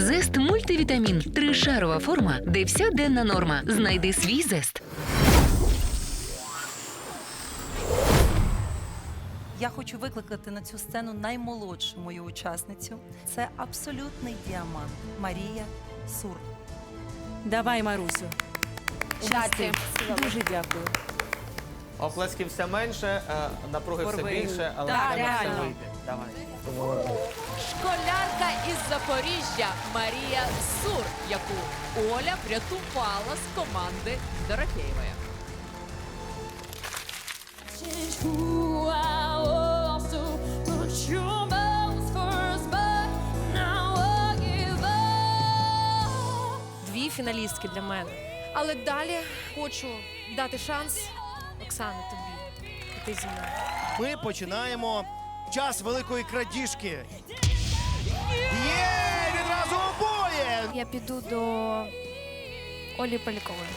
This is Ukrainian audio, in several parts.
Зест мультивітамін. Тришарова форма, де вся денна норма. Знайди свій зест. Я хочу викликати на цю сцену наймолодшу мою учасницю. Це абсолютний діамант Марія Сур. Давай, Марусю. Щастя. Дуже дякую. Оплесків все менше, е, напруги все більше, але Так, все вийде. Давай. Школярка із Запоріжжя Марія Сур, яку Оля врятувала з команди Дорофєєвої. дві фіналістки для мене. Але далі хочу дати шанс Оксана тобі. Ти зі мною. Ми починаємо час великої крадіжки. Є! Відразу обоє! Я піду до Олі Полякової.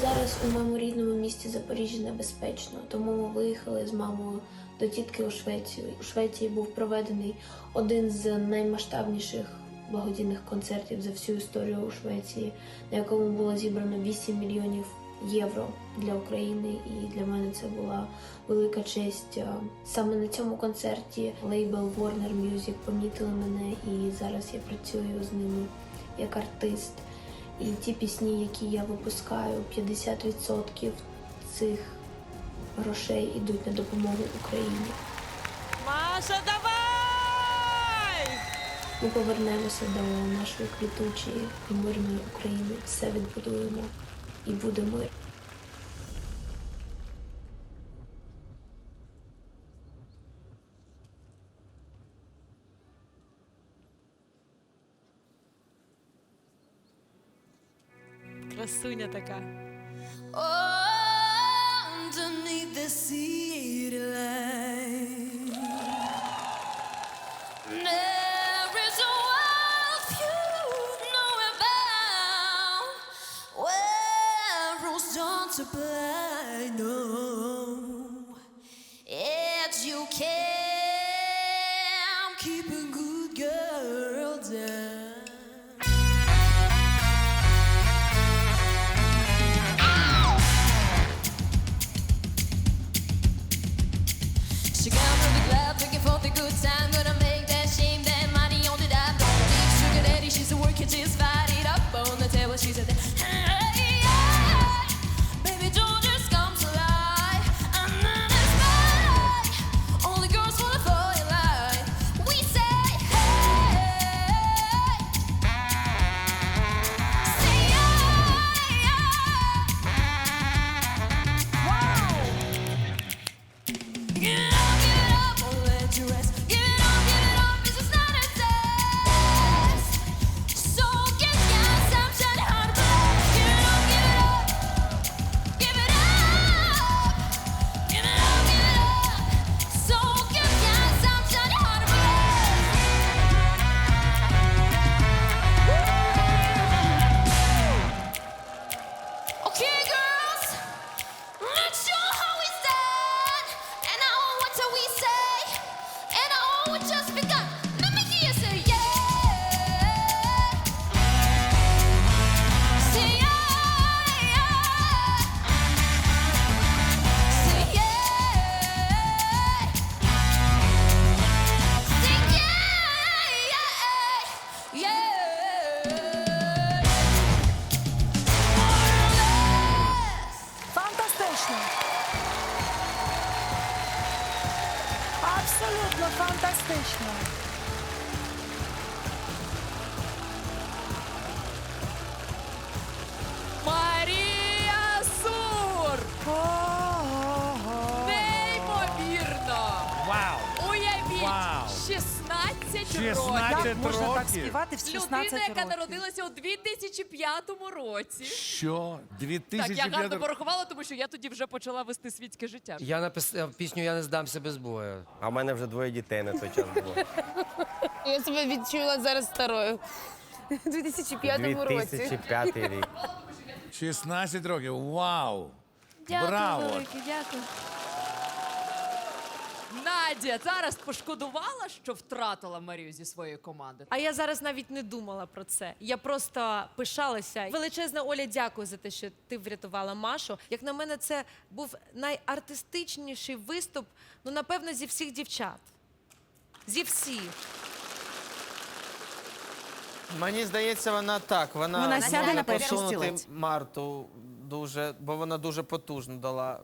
Зараз у моєму рідному місті Запоріжжя небезпечно, тому ми виїхали з мамою до тітки у Швецію. У Швеції був проведений один з наймасштабніших благодійних концертів за всю історію у Швеції, на якому було зібрано 8 мільйонів євро для України. І для мене це була велика честь. Саме на цьому концерті лейбл Warner Music помітили мене, і зараз я працюю з ними як артист. І ті пісні, які я випускаю, 50% цих грошей йдуть на допомогу Україні. Маша, давай! Ми повернемося до нашої квітучої і мирної України. Все відбудуємо і буде мир. Красуня така. She got me glad, looking for the good time, but I'm можна так років? співати в 16 Людина, яка років? народилася у 2005 році. Що? Так, я гарно порахувала, тому що я тоді вже почала вести світське життя. Я написав пісню Я не здамся без бою. А в мене вже двоє дітей на той час було. Я себе відчула зараз старою. У 2005 році. 2005 рік. 16 років. Вау! Дякую, Браво! дякую. Надя зараз пошкодувала, що втратила Марію зі своєї команди. А я зараз навіть не думала про це. Я просто пишалася. Величезна Оля, дякую за те, що ти врятувала Машу. Як на мене, це був найартистичніший виступ, ну напевно, зі всіх дівчат. Зі всіх. Мені здається, вона так. Вона, Вона сяде на перший посунути стілець. Марту дуже, бо вона дуже потужно дала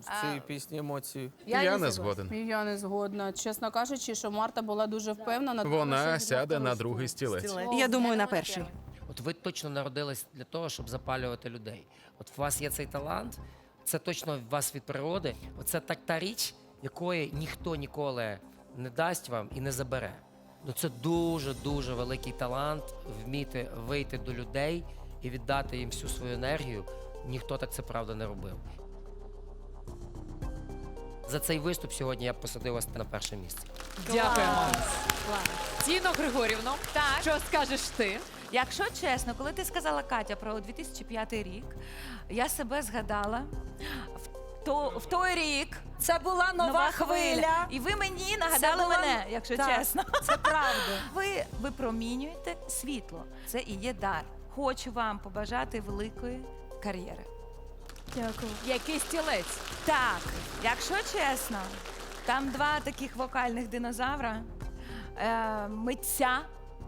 в цій пісні емоції. Я, не згоден. Я не згодна. Чесно кажучи, що Марта була дуже впевнена. Вона сяде на другий стілець. Я думаю, на перший. От ви точно народились для того, щоб запалювати людей. От у вас є цей талант, це точно у вас від природи. Оце так та річ, якої ніхто ніколи не дасть вам і не забере. Ну це дуже дуже великий талант вміти вийти до людей і віддати їм всю свою енергію. Ніхто так це правда не робив. За цей виступ сьогодні я б посадив вас на перше місце. Дякуємо. Тіно Григорівно, Так. що скажеш ти? Якщо чесно, коли ти сказала Катя про 2005 рік, я себе згадала. В, то, в той рік це була нова, хвиля. І ви мені нагадали була- мене, якщо Так, чесно. Це правда. Ви випромінюєте світло. Це і є дар. Хочу вам побажати великої кар'єри. Дякую. Який стілець? Так, якщо чесно, там два таких вокальних динозавра, е, митця,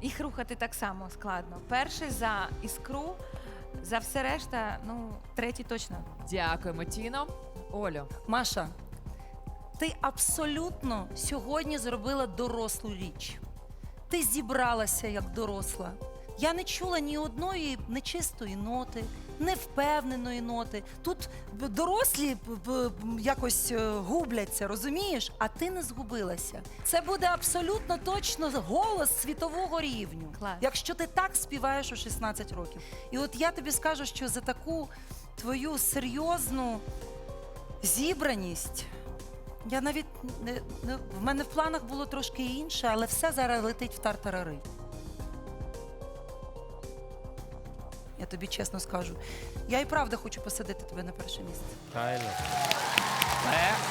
їх рухати так само складно. Перший за іскру, за все решта, ну, третій точно. Дякуємо, Тіно. Олю. Маша, ти абсолютно сьогодні зробила дорослу річ. Ти зібралася як доросла. Я не чула ні одної нечистої ноти, невпевненої ноти. Тут дорослі якось е, губляться, розумієш? А ти не згубилася. Це буде абсолютно точно голос світового рівню, якщо ти так співаєш у 16 років. І от я тобі скажу, що за таку твою серйозну зібраність. Я навіть не, не в мене в планах було трошки інше, але все зараз летить в тартарари. Я тобі чесно скажу. Я і правда хочу посадити тебе на перше місце. Правильно.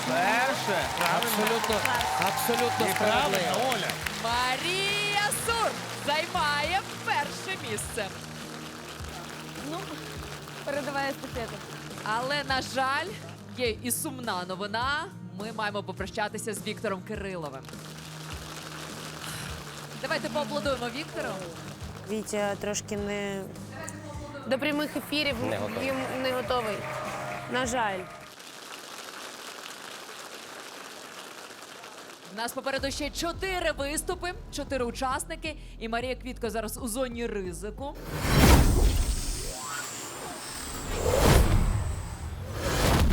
Перше. Абсолютно, абсолютно справедливо. Оля. Марія Сур займає перше місце. Ну, передавай естафету. Але, на жаль, є і сумна новина. Ми маємо попрощатися з Віктором Кириловим. Давайте поаплодуємо Віктору. Вітя трошки не до прямих ефірів Не готовий. він не готовий. На жаль. У нас попереду ще чотири виступи, чотири учасники. І Марія Квітко зараз у зоні ризику.